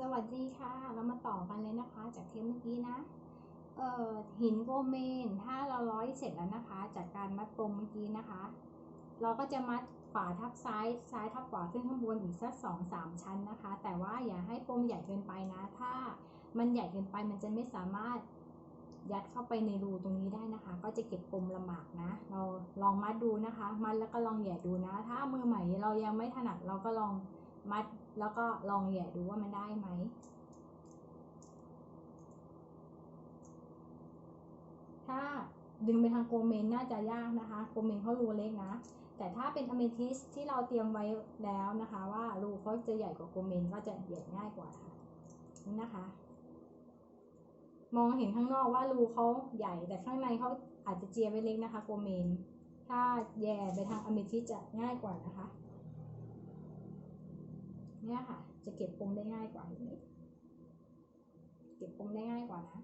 สวัสดีค่ะ เรามาต่อกันเลยนะคะ จากเทปเมื่อกี้นะเอ่อหินโกเมนถ้าเราร้อยเสร็จแล้วนะคะ จากการมัดปมเมื่อกี้นะคะ เราก็จะมัดขวาทับซ้ายซ้ายทับขวาขึ้นข้างบนอีกสักสองสามชั้นนะคะ แต่ว่าอย่าให้ปมใหญ่เกินไปนะ ถ้ามันใหญ่เกินไปมันจะไม่สามารถยัดเข้าไปในรูตรงนี้ได้นะคะ ก็จะเก็บปมลำบากนะ เราลองมัดดูนะคะ มัดแล้วก็ลองแหย่ดูนะ ถ้ามือใหม่เรายังไม่ถนัดเราก็ลอง มัดแล้วก็ลองแหย่ดูว่ามันได้ไหม ถ้าดึงไปทางโกเมนน่าจะยากนะคะโกเมนเขารูเล็กนะ แต่ถ้าเป็นอเมทิสที่เราเตรียมไว้แล้วนะคะ ว่ารูเขาจะใหญ่กว่าโกเมนก็จะเหยียดง่ายกว่าค่ะนี่นะคะ มองเห็นข้างนอกว่ารูเขาใหญ่แต่ข้างในเขาอาจจะเจียไว้เล็กนะคะโกเมนถ้าแย่ไปทางอเมทิสจะง่ายกว่านะคะ เนี่ยค่ะ จะเก็บปมได้ง่ายกว่าเห็นไหมเก็บปมได้ง่ายกว่านะ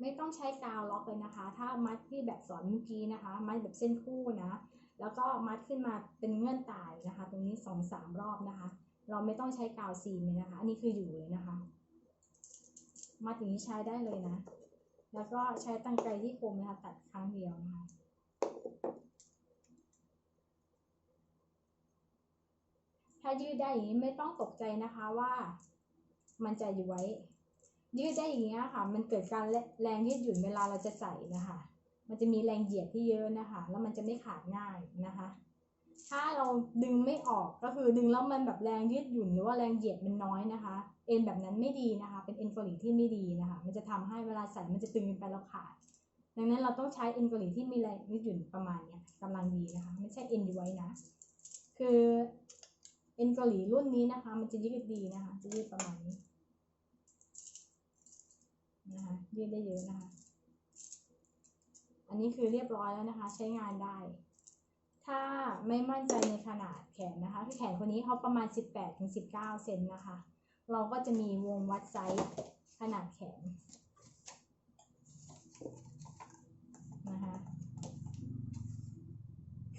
ไม่ต้องใช้กาวล็อกเลยนะคะ ถ้ามัดที่แบบสอนเมื่อกี้นะคะ มัดแบบเส้นคู่นะ แล้วก็มัดขึ้นมาเป็นเงื่อนตายนะคะ ตรงนี้สองสามรอบนะคะ เราไม่ต้องใช้กาวซีนเลยนะคะ อันนี้คืออยู่เลยนะคะ มัดอย่างนี้ใช้ได้เลยนะ แล้วก็ใช้ตั้งไกรที่คมนะคะ ตัดครั้งเดียวนะคะ ถ้ายืดได้อย่างนี้ไม่ต้องตกใจนะคะว่ามันจะอยู่ไว้ ยืดได้อย่างเงี้ค่ะ มันเกิดการแรงยืดหยุ่นเวลาเราจะใส่นะคะ มันจะมีแรงเหยียดที่เยอะนะคะ แล้วมันจะไม่ขาดง่ายนะคะ ถ้าเราดึงไม่ออกก็คือดึงแล้วมันแบบแรงยืดหยุ่นหรือว่าแรงเหยียดมันน้อยนะคะ เอ็นแบบนั้นไม่ดีนะคะ เป็นเอ็นกาหลีที่ไม่ดีนะคะ มันจะทำให้เวลาใส่มันจะตึงไปแล้วขาด ดังนั้นเราต้องใช้เอ็นกาหลีที่มีแรงยืดหยุ่นประมาณเนี้ยกำลังดีนะคะ ไม่ใช่เอ็นย้วยนะ คือ เอ็นเกาหลีรุ่นนี้นะคะ มันจะยืดดีนะคะ จะยืดประมาณนี้นะคะยืดได้เยอะนะคะ อันนี้คือเรียบร้อยแล้วนะคะ ใช้งานได้ ถ้าไม่มั่นใจในขนาดแขนนะคะที่แขนคนนี้เขาประมาณ 18ถึง19 เซนนะคะ เราก็จะมีวงวัดไซส์ขนาดแขนนะคะ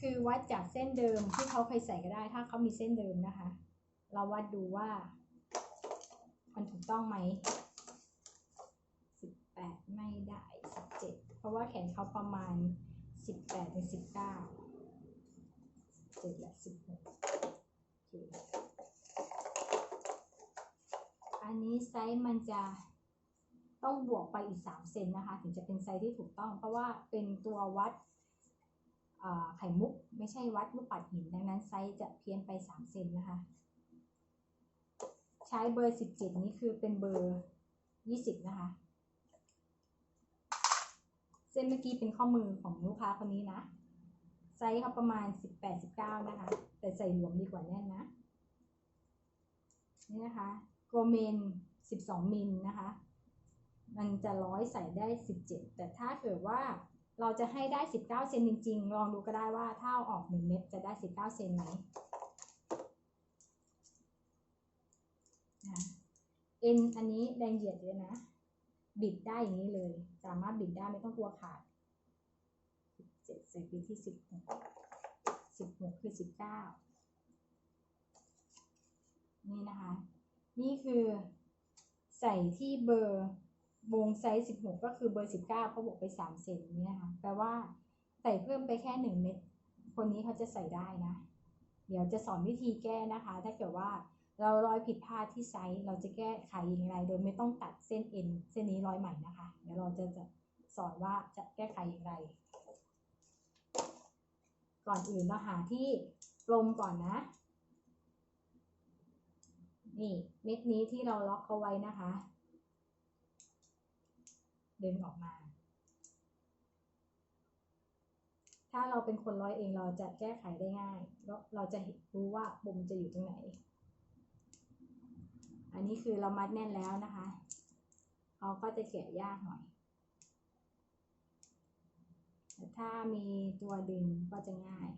คือวัดจากเส้นเดิมที่เขาเคยใส่ก็ได้ ถ้าเขามีเส้นเดิมนะคะ เราวัดดูว่า มันถูกต้องไหมสิบแปดไม่ได้สิบเจ็ดเพราะว่าแขนเขาประมาณสิบแปดถึงสิบเก้าเจ็ดและสิบหกอันนี้ไซส์มันจะต้องบวกไปอีกสามเซนนะคะ ถึงจะเป็นไซส์ที่ถูกต้อง เพราะว่าเป็นตัววัด ไข่มุกไม่ใช่วัดลูกปัดหิน ดังนั้นไซส์จะเพี้ยนไปสามเซนนะคะ ใช้เบอร์สิบเจ็ดนี้คือเป็นเบอร์ยี่สิบนะคะ เส้นเมื่อกี้เป็นข้อมือของลูกค้าคนนี้นะ ไซส์เขาประมาณสิบแปดสิบเก้านะคะ แต่ใส่หลวมดีกว่าแน่นนะ นี่นะคะโกเมนสิบสองมิลนะคะ มันจะร้อยใส่ได้สิบเจ็ดแต่ถ้าเกิดว่า เราจะให้ได้สิบเก้าเซนจริง ๆ ลองดูก็ได้ว่าถ้าเอาออกหนึ่งเม็ดจะได้สิบเก้าเซนไหมนะเอ็นอันนี้แรงเหยียดเยอะนะ บิดได้อย่างนี้เลย สามารถบิดได้ไม่ต้องกลัวขาดสิบเจ็ดใส่ไปที่สิบหกสิบหกคือสิบเก้านี่นะคะ นี่คือใส่ที่เบอร์ วงไซส์สิบหกก็คือเบอร์สิบเก้าเขาบอกไปสามเซนนี่นะคะแปลว่าใส่เพิ่มไปแค่หนึ่งเม็ดคนนี้เขาจะใส่ได้นะ เดี๋ยวจะสอนวิธีแก้นะคะ ถ้าเกิดว่าเราร้อยผิดพลาดที่ไซส์เราจะแก้ไขอย่างไร โดยไม่ต้องตัดเส้นเอ็นเส้นนี้ร้อยใหม่นะคะ เดี๋ยวเราจะจะสอนว่าจะแก้ไขอย่างไร ก่อนอื่นเราหาที่กลมก่อนนะ นี่เม็ดนี้ที่เราล็อกเขาไว้นะคะ ดึงออกมา ถ้าเราเป็นคนร้อยเองเราจะแก้ไขได้ง่ายเราจะรู้ว่าปุ่มจะอยู่ตรงไหน อันนี้คือเรามัดแน่นแล้วนะคะเขาก็จะแกะยากหน่อยแต่ถ้ามีตัวดึงก็จะง่าย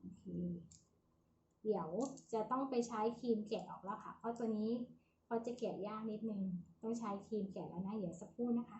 โอเค เดี๋ยวจะต้องไปใช้ครีมแกะออกแล้วค่ะ เพราะตัวนี้เขาจะแกะยากนิดนึง ต้องใช้ครีมแกะแล้วนะ เดี๋ยวสักครู่นะคะ